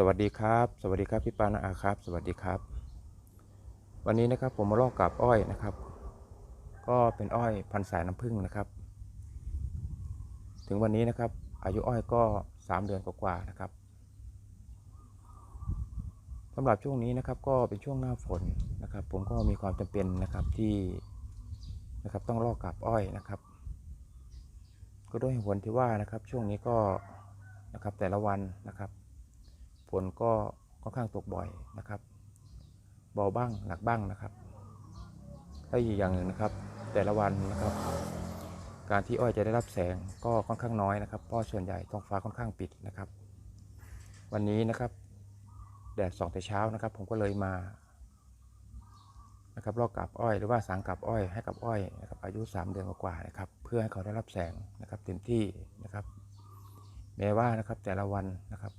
สวัสดีครับ สวัสดีครับพี่ปานาอาครับ สวัสดีครับ วันนี้นะครับผมมาลอกกับอ้อยนะครับ ก็เป็นอ้อยพันสายน้ำผึ้งนะครับ ถึงวันนี้นะครับ อายุอ้อยก็สามเดือนกว่าๆนะครับสำหรับช่วงนี้นะครับก็เป็นช่วงหน้าฝนนะครับ ผมก็มีความจำเป็นนะครับที่นะครับต้องลอกกับอ้อยนะครับ ก็ด้วยเหตุผลที่ว่านะครับช่วงนี้ก็นะครับแต่ละวันนะครับ ฝนก็ค่อนข้างตกบ่อยนะครับเบาบ้างหนักบ้างนะครับและอีกอย่างหนึ่งนะครับ แต่ละวันนะครับ การที่อ้อยจะได้รับแสงก็ค่อนข้างน้อยนะครับ เพราะส่วนใหญ่ท้องฟ้าค่อนข้างปิดนะครับ วันนี้นะครับ แดดส่องแต่เช้านะครับ ผมก็เลยมานะครับลอกกับอ้อยหรือว่าสางกับอ้อยให้กับอ้อยนะครับอายุ 3 เดือนกว่าๆนะครับ เพื่อให้เขาได้รับแสงนะครับเต็มที่นะครับแม้ว่านะครับแต่ละวันนะครับ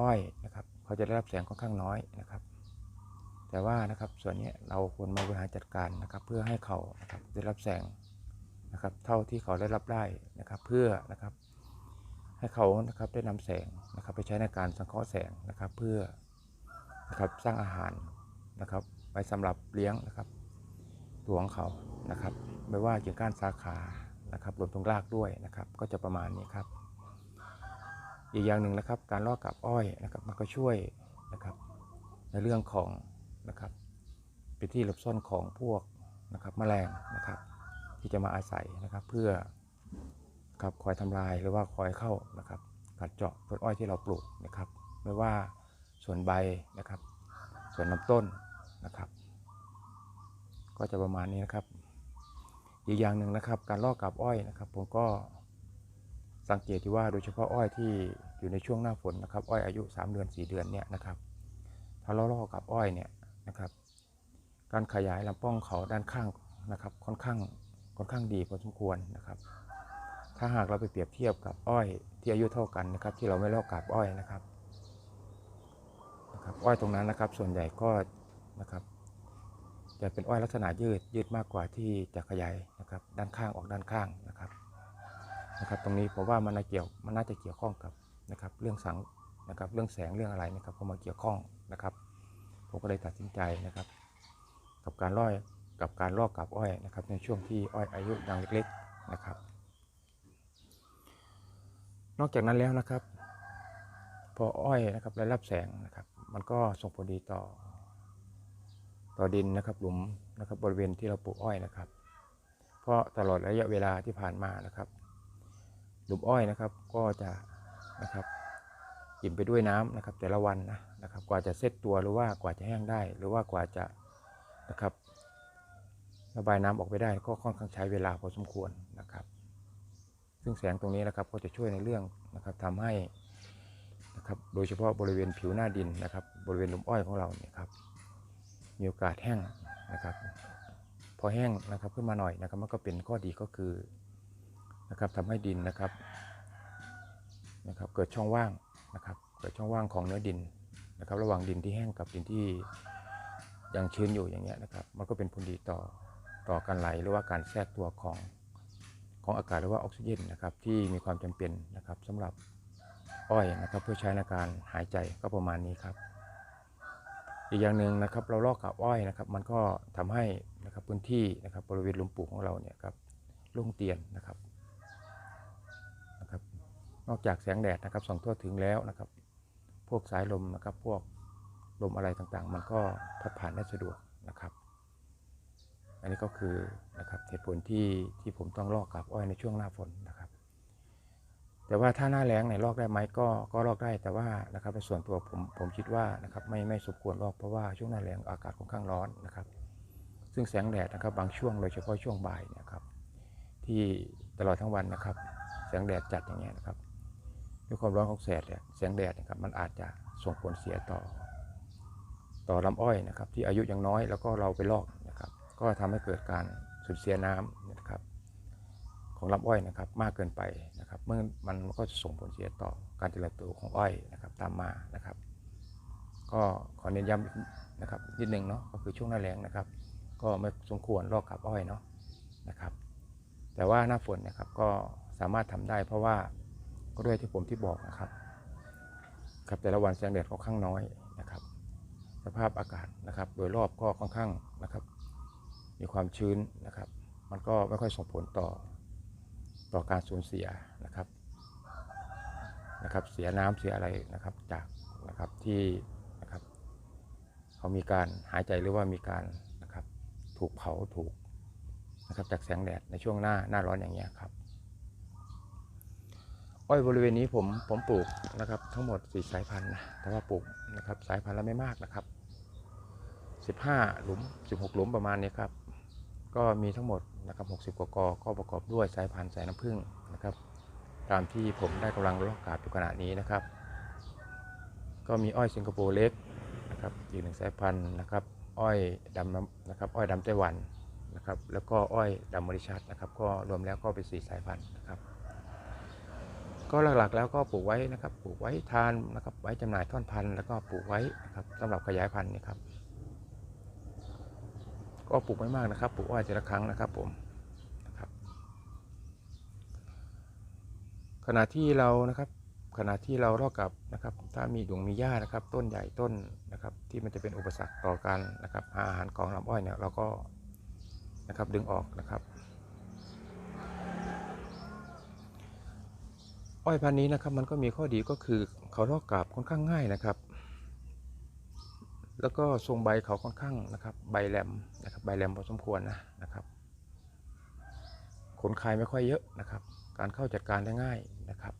อ้อยนะครับ เขาจะได้รับแสงค่อนข้างน้อยนะครับ แต่ว่านะครับส่วนนี้เราควรมาบริหารจัดการนะครับ เพื่อให้เขานะครับได้รับแสงนะครับ เท่าที่เขาได้รับได้นะครับ เพื่อนะครับ ให้เขานะครับได้นำแสงนะครับ ไปใช้ในการสังเคราะห์แสงนะครับ เพื่อนะครับสร้างอาหารนะครับไว้สำหรับเลี้ยงนะครับตัวของเขานะครับ ไม่ว่ากิ่งก้านสาขานะครับรวมถึงรากด้วยนะครับ ก็จะประมาณนี้ครับ อีกอย่างหนึ่งนะครับ การลอกกับอ้อยนะครับมันก็ช่วยนะครับในเรื่องของนะครับเป็นที่หลบซ่อนของพวกนะครับแมลงนะครับที่จะมาอาศัยนะครับเพื่อครับคอยทำลายหรือว่าคอยเข้านะครับกัดเจาะต้นอ้อยที่เราปลูกนะครับไม่ว่าส่วนใบนะครับ ส่วนลำต้นนะครับ ก็จะประมาณนี้นะครับ อีกอย่างหนึ่งนะครับ การลอกกับอ้อยนะครับ ผมก็ สังเกตที่ว่าโดยเฉพาะอ้อยที่อยู่ในช่วงหน้าฝนนะครับ อ้อยอายุ 3 เดือน 4 เดือนเนี่ยนะครับ ถ้าเราลอกกับอ้อยเนี่ยนะครับ การขยายลำป้องเขาด้านข้างนะครับ ค่อนข้างค่อนข้างดีพอสมควรนะครับ ถ้าหากเราไปเปรียบเทียบกับอ้อยที่อายุเท่ากันนะครับ ที่เราไม่ลอกกับอ้อยนะครับนะครับ อ้อยตรงนั้นนะครับ ส่วนใหญ่ก็นะครับจะเป็นอ้อยลักษณะยืดยืดมากกว่าที่จะขยายนะครับ ด้านข้างออกด้านข้างนะครับ นะครับ ตรงนี้ผมว่ามันน่าเกี่ยวมันน่าจะเกี่ยวข้องกับนะครับ เรื่องสังนะครับ เรื่องแสงเรื่องอะไรนะครับเข้ามาเกี่ยวข้องนะครับ ผมก็เลยตัดสินใจนะครับ กับการล่อยกับการลอกกับอ้อยนะครับ ในช่วงที่อ้อยอายุยังเล็กๆนะครับ นอกจากนั้นแล้วนะครับ พออ้อยนะครับได้รับแสงนะครับ มันก็ส่งผลดีต่อ ต่อดินนะครับหลุมนะครับบริเวณที่เราปลูกอ้อยนะครับ เพราะตลอดระยะเวลาที่ผ่านมานะครับ หลุมอ้อยนะครับก็จะนะครับอิ่มไปด้วยน้ำนะครับ แต่ละวันนะนะครับ กว่าจะเซตตัวหรือว่ากว่าจะแห้งได้ หรือว่ากว่าจะนะครับ ระบายน้ำออกไปได้ก็ค่อนข้างใช้เวลาพอสมควรนะครับ ซึ่งแสงตรงนี้นะครับก็จะช่วยในเรื่องนะครับทำให้นะครับโดยเฉพาะบริเวณผิวหน้าดินนะครับ บริเวณหลุมอ้อยของเราเนี่ยครับมีโอกาสแห้งนะครับ พอแห้งนะครับขึ้นมาหน่อยนะครับมันก็เป็นข้อดีก็คือ นะครับทำให้ดินนะครับนะครับ เกิดช่องว่างนะครับเกิดช่องว่างของเนื้อดินนะครับ ระหว่างดินที่แห้งกับดินที่ยังชื้นอยู่อย่างเงี้ยนะครับ มันก็เป็นผลดีต่อต่อการไหลหรือว่าการแทรกตัวของของอากาศหรือว่าออกซิเจนนะครับ ที่มีความจำเป็นนะครับสำหรับอ้อยนะครับ เพื่อใช้ในการหายใจก็ประมาณนี้ครับ อีกอย่างหนึ่งนะครับ เราลอกกับอ้อยนะครับ มันก็ทำให้นะครับพื้นที่นะครับบริเวณลุมปลูกของเราเนี่ยครับโล่งเตียนนะครับ นอกจากแสงแดดนะครับส่องทั่วถึงแล้วนะครับ พวกสายลมนะครับ พวกลมอะไรต่างๆ มันก็พัดผ่านได้สะดวกนะครับ อันนี้ก็คือนะครับเหตุผลที่ที่ผมต้องลอกกับอ้อยในช่วงหน้าฝนนะครับ แต่ว่าถ้าหน้าแล้งเนี่ยลอกได้ไหมก็ก็ลอกได้แต่ว่านะครับในส่วนตัวผมผมคิดว่านะครับไม่ไม่สมควรลอกเพราะว่าช่วงหน้าแล้งอากาศค่อนข้างร้อนนะครับ ซึ่งแสงแดดนะครับบางช่วงโดยเฉพาะช่วงบ่ายนี่ยครับ ที่ตลอดทั้งวันนะครับ แสงแดดจัดอย่างเงี้ยนะครับ ด้วยความร้อนของแสงแดดแสงแดดนะครับมันอาจจะส่งผลเสียต่อ ต่อลำอ้อยนะครับ ที่อายุยังน้อยแล้วก็เราไปลอกนะครับ ก็ทำให้เกิดการสูญเสียน้ำนะครับ ของลำอ้อยนะครับ มากเกินไปนะครับ เมื่อมันก็จะส่งผลเสียต่อการเจริญเติบโตของอ้อยนะครับ ตามมานะครับ ก็ขอเน้นย้ำนะครับนิดนึงเนาะก็คือช่วงหน้าแล้งนะครับ ก็ไม่สมควรลอกกับอ้อยเนาะนะครับ แต่ว่าหน้าฝนนะครับก็สามารถทำได้เพราะว่า ก็ด้วยที่ผมที่บอกนะครับครับแต่ละวันแสงแดดค่อนข้างน้อยนะครับ สภาพอากาศนะครับ โดยรอบก็ค่อนข้างนะครับ มีความชื้นนะครับ มันก็ไม่ค่อยส่งผลต่อต่อการสูญเสียนะครับนะครับ เสียน้ำเสียอะไรนะครับจากนะครับที่นะครับเขามีการหายใจหรือว่ามีการนะครับถูกเผาถูกนะครับจากแสงแดดในช่วงหน้าหน้าร้อนอย่างเงี้ยครับ อ้อยบริเวณนี้ผมผมปลูกนะครับ ทั้งหมดสี่สายพันธุ์นะแต่ว่าปลูกนะครับสายพันธุ์ละไม่มากนะครับสิบห้าหลุมสิบหกหลุมประมาณนี้ครับ ก็มีทั้งหมดนะครับหกสิบกว่ากอก็ประกอบด้วยสายพันธุ์สายน้ำผึ้งนะครับ ตามที่ผมได้กำลังลอกกาบอยู่ขณะนี้นะครับ ก็มีอ้อยสิงคโปร์เล็กนะครับอีกหนึ่งสายพันธุ์นะครับ อ้อยดำนะครับ อ้อยดำไต้หวันนะครับ แล้วก็อ้อยดำมริชัสนะครับ ก็รวมแล้วก็เป็นสี่สายพันธุ์นะครับ ก็หลักๆแล้วก็ปลูกไว้นะครับ ปลูกไว้ทานนะครับ ไว้จำหน่ายท่อนพันธุ์แล้วก็ปลูกไว้นะครับสำหรับขยายพันธุ์นี่ครับ ก็ปลูกไม่มากนะครับ ปลูกอ้อยทีละครั้งนะครับผมนะครับ ขณะที่เรานะครับ ขณะที่เราลอกกับนะครับ ถ้ามีดวงมีหญ้านะครับ ต้นใหญ่ต้นนะครับ ที่มันจะเป็นอุปสรรคต่อการนะครับหาอาหารของลำอ้อยเนี่ยเราก็นะครับดึงออกนะครับ อ้อยพันธุ์นี้นะครับมันก็มีข้อดีก็คือเขาลอกกาบค่อนข้างง่ายนะครับ แล้วก็ทรงใบเขาค่อนข้างนะครับ ใบแหลมนะครับใบแหลมพอสมควรนะนะครับ ขนคายไม่ค่อยเยอะนะครับ การเข้าจัดการได้ง่ายนะครับ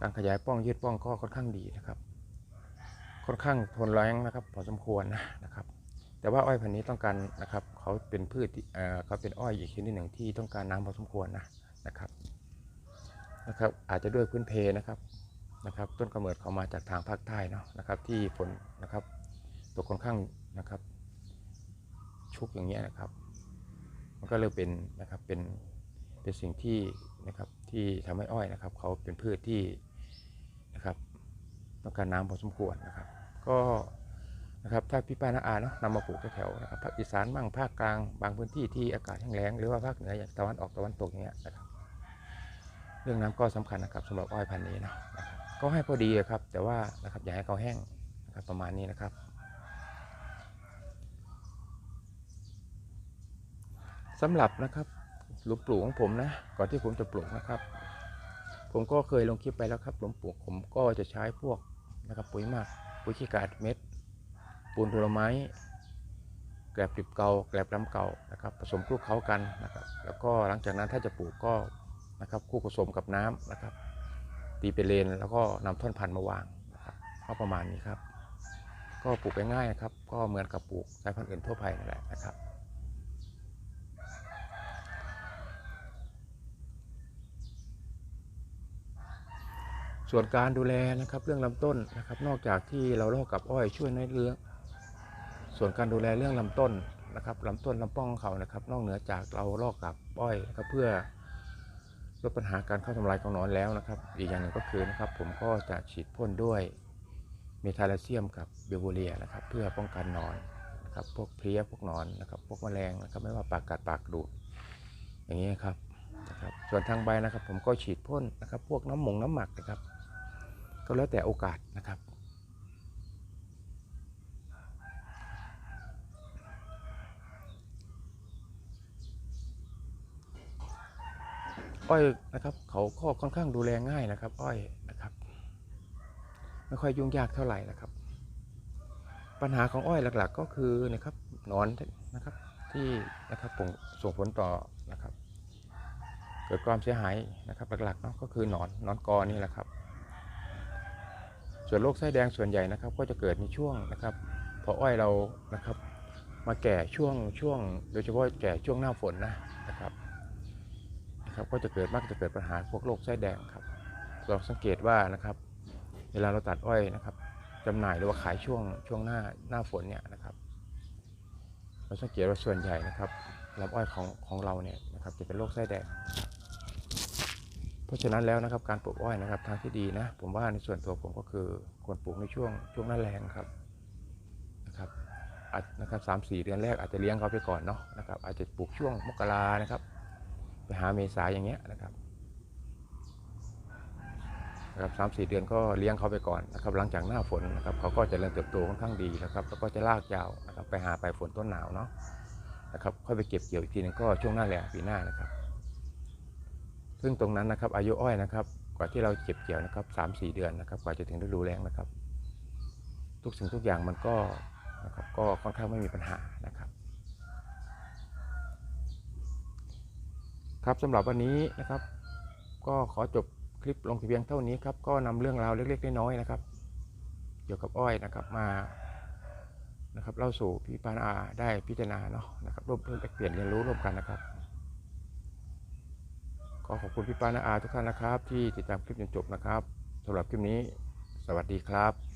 การขยายป้องยืดป้องก็ค่อนข้างดีนะครับ ค่อนข้างทนแรงนะครับ พอสมควรนะนะครับ แต่ว่าอ้อยพันธุ์นี้ต้องการนะครับเขาเป็นพืชที่เขาเป็นอ้อยอีกชนิดหนึ่งที่ต้องการน้ำพอสมควรนะนะครับ นะครับอาจจะด้วยพื้นเพนะครับนะครับ ต้นกำเนิดเขามาจากทางภาคใต้เนาะนะครับ ที่ฝนนะครับตกค่อนข้างนะครับ ชุกอย่างเงี้ยนะครับ มันก็เลยเป็นนะครับเป็นเป็นสิ่งที่นะครับที่ทำให้อ้อยนะครับ เขาเป็นพืชที่นะครับต้องการน้ำพอสมควรนะครับ ก็นะครับถ้าพี่ป้านาอาเนาะนำมาปลูกแถวๆนะครับภาคอีสานบ้างภาคกลางบางพื้นที่ที่อากาศแห้งแล้งหรือว่าภาคเหนืออย่างตะวันออกตะวันตกอย่างเงี้ยนะครับ เรื่องน้ำก็สำคัญนะครับสำหรับอ้อยพันธุ์นี้นะก็ให้พอดีครับ แต่ว่านะครับอย่าให้เขาแห้งนะครับประมาณนี้นะครับสำหรับนะครับหลุมปลูกของผมนะ ก่อนที่ผมจะปลูกนะครับ ผมก็เคยลงคลิปไปแล้วครับหลุมปลูกผมก็จะใช้พวกนะครับปุ๋ยหมักปุ๋ยขี้กาดเม็ด ปูนผลไม้แกลบดิบเกาแกลบลำเก่านะครับ ผสมคลุกเคล้ากันนะครับ แล้วก็หลังจากนั้นถ้าจะปลูกก็ นะครับคู่ผสมกับน้ำนะครับ ตีเป็นเลนแล้วก็นำท่อนพันธุ์มาวางนะครับก็ประมาณนี้ครับ ก็ปลูกง่ายๆนะครับ ก็เหมือนกับปลูกสายพันธุ์อื่นทั่วไปนั่นแหละนะครับส่วนการดูแลนะครับเรื่องลำต้นนะครับ นอกจากที่เราลอกกับอ้อยช่วยในเรื่องส่วนการดูแลเรื่องลำต้นนะครับลำต้นลำป้องเขานะครับ นอกเหนือจากเราลอกกับอ้อยนะครับเพื่อ ลดปัญหาการเข้าทำลายของหนอนแล้วนะครับ อีกอย่างหนึ่งก็คือนะครับ ผมก็จะฉีดพ่นด้วยเมทาลเซียมกับเบลโวเรียนะครับ เพื่อป้องกันหนอนนะครับพวกเพลี้ยพวกหนอนนะครับ พวกแมลงนะครับไม่ว่าปากกัดปากดูดอย่างนี้ครับนะครับ ส่วนทางใบนะครับ ผมก็ฉีดพ่นนะครับ พวกน้ำหมงน้ำหมักนะครับ ก็แล้วแต่โอกาสนะครับ อ้อยนะครับ เขาก็ค่อนข้างดูแลง่ายนะครับ อ้อยนะครับ ไม่ค่อยยุ่งยากเท่าไหร่นะครับ ปัญหาของอ้อยหลัก ๆ ก็คือนะครับหนอนนะครับที่นะครับผงส่งผลต่อนะครับ เกิดความเสียหายนะครับ หลักๆเนาะก็คือหนอนหนอนกอนี่แหละครับ ส่วนโรคไส้แดงส่วนใหญ่นะครับ ก็จะเกิดในช่วงนะครับพออ้อยเรานะครับ มาแก่ช่วงช่วง โดยเฉพาะแก่ช่วงหน้าฝนนะนะครับ นะครับก็จะเกิดมักจะเกิดปัญหาพวกโรคไส้แดงครับเราสังเกตว่านะครับ เวลาเราตัดอ้อยนะครับจำหน่ายหรือว่าขายช่วงช่วงหน้าหน้าฝนเนี่ยนะครับ เราสังเกตว่าส่วนใหญ่นะครับลำอ้อยของของเราเนี่ยนะครับจะเป็นโรคไส้แดง เพราะฉะนั้นแล้วนะครับการปลูกอ้อยนะครับ ทางที่ดีนะ ผมว่าในส่วนตัวผมก็คือควรปลูกในช่วงช่วงหน้าแรงครับนะครับอาจนะครับสามสี่เดือนแรกอาจจะเลี้ยงเขาไปก่อนเนาะนะครับอาจจะปลูกช่วงมกรานะครับ หาเมษาอย่างเงี้ยนะครับนะครับสามสี่เดือนก็เลี้ยงเขาไปก่อนนะครับหลังจากหน้าฝนนะครับเขาก็จะเริ่มเติบโตค่อนข้างดีนะครับแล้วก็จะลากยาวนะครับไปหาปลายฝนต้นหนาวเนาะนะครับค่อยไปเก็บเกี่ยวอีกทีนึงก็ช่วงหน้าแล้งปีหน้านะครับ ซึ่งตรงนั้นนะครับอายุอ้อยนะครับ กว่าที่เราเก็บเกี่ยวนะครับสามสี่เดือนนะครับ กว่าจะถึงฤดูแล้งนะครับ ทุกสิ่งทุกอย่างมันก็นะครับก็ค่อนข้างไม่มีปัญหานะ ครับสำหรับวันนี้นะครับ ก็ขอจบคลิปลงเพียงเท่านี้ครับ ก็นำเรื่องราวเล็กๆน้อยๆนะครับ เกี่ยวกับอ้อยนะครับมานะครับเล่าสู่พี่ปานอาได้พิจารณาเนาะนะครับร่วมเพื่อแลกเปลี่ยนเรียนรู้ร่วมกันนะครับขอขอบคุณพี่ปานอาทุกท่านนะครับ ที่ติดตามคลิปจนจบนะครับสำหรับคลิปนี้ สวัสดีครับ